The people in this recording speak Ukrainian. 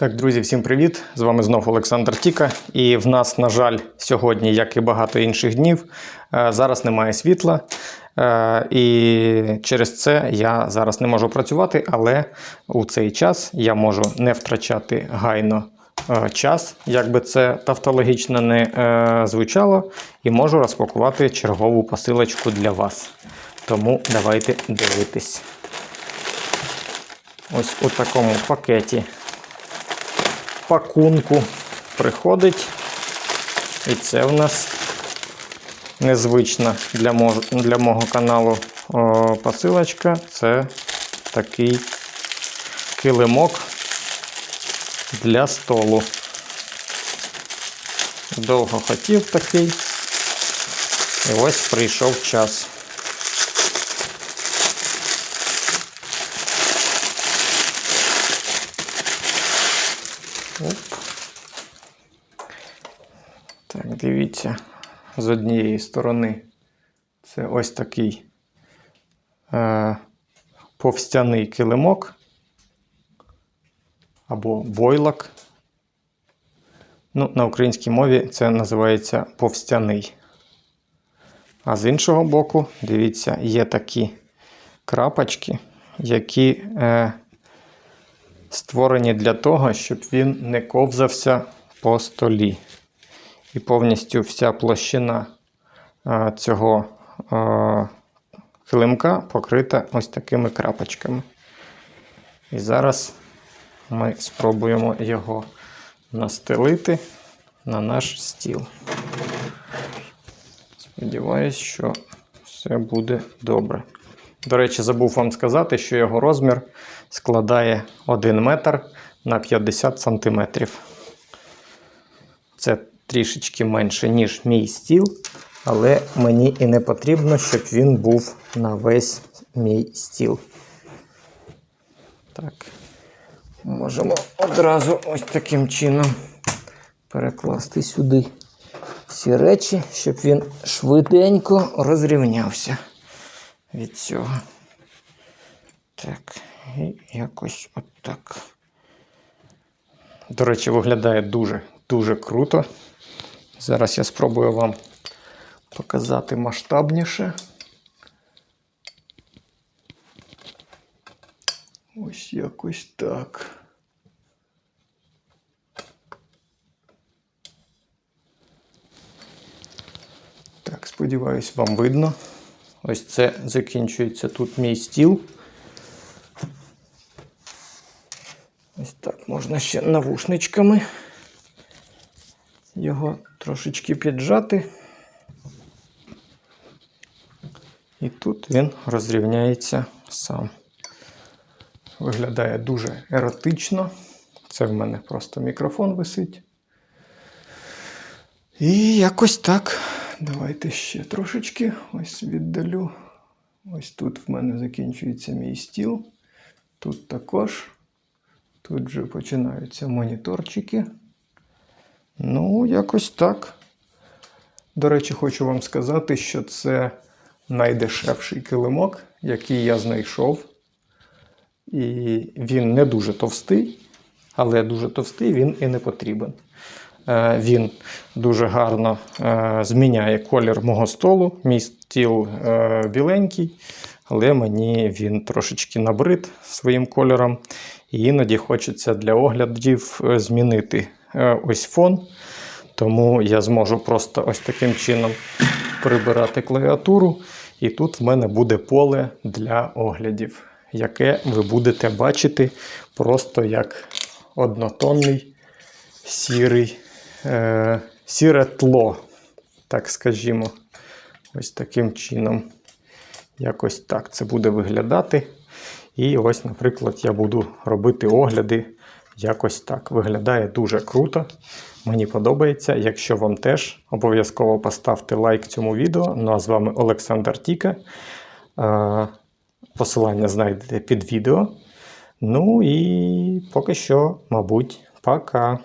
Так, друзі, всім привіт! З вами знову Олександр Тіка. І в нас, на жаль, сьогодні, як і багато інших днів, е, зараз немає світла. Е, І через це я зараз не можу працювати, але у цей час я можу не втрачати гайно е, час, як би це тавтологічно не звучало, і можу розпакувати чергову посилочку для вас. Тому давайте дивитись. Ось у такому пакеті пакунку приходить. І це в нас незвична для мого, для мого каналу о, посилочка. Це такий килимок для столу. Довго хотів такий. І ось прийшов час. Так, дивіться, з однієї сторони це ось такий е, повстяний килимок або войлок. Ну, на українській мові це називається повстяний. А з іншого боку, дивіться, є такі крапочки, які е, створені для того, щоб він не ковзався по столі. І повністю вся площина цього а, килимка покрита ось такими крапочками. І зараз ми спробуємо його настелити на наш стіл. Сподіваюсь, що все буде добре. До речі, забув вам сказати, що його розмір складає 1 метр на 50 сантиметрів. Це трішечки менше, ніж мій стіл, але мені і не потрібно, щоб він був на весь мій стіл. Так, можемо одразу ось таким чином перекласти сюди всі речі, щоб він швиденько розрівнявся від цього. Так, і якось отак. До речі, виглядає дуже-дуже круто. Зараз я спробую вам показати масштабніше. Ось якось так. Так, сподіваюсь, вам видно. Ось це закінчується тут мій стіл. Ось так можна ще навушничками його трошечки піджати. І тут він розрівняється сам. Виглядає дуже еротично. Це в мене просто мікрофон висить. І якось так. Давайте ще трошечки ось віддалю. Ось тут в мене закінчується мій стіл. Тут також. Тут вже починаються моніторчики. Ну, якось так. До речі, хочу вам сказати, що це найдешевший килимок, який я знайшов. І він не дуже товстий, але дуже товстий він і не потрібен. Е, Він дуже гарно е, зміняє колір мого столу. Мій стіл е, біленький, але мені він трошечки набрид своїм кольором. І іноді хочеться для оглядів змінити ось фон. Тому я зможу просто ось таким чином прибирати клавіатуру. І тут в мене буде поле для оглядів, яке ви будете бачити просто як однотонний сірий, е, сіре тло, так скажімо. Ось таким чином. Якось так це буде виглядати. І ось, наприклад, я буду робити огляди якось так. Виглядає дуже круто. Мені подобається. Якщо вам теж, обов'язково поставте лайк цьому відео. Ну а з вами Олександр Тіка. Е, Посилання знайдете під відео. Ну і поки що, мабуть, пока.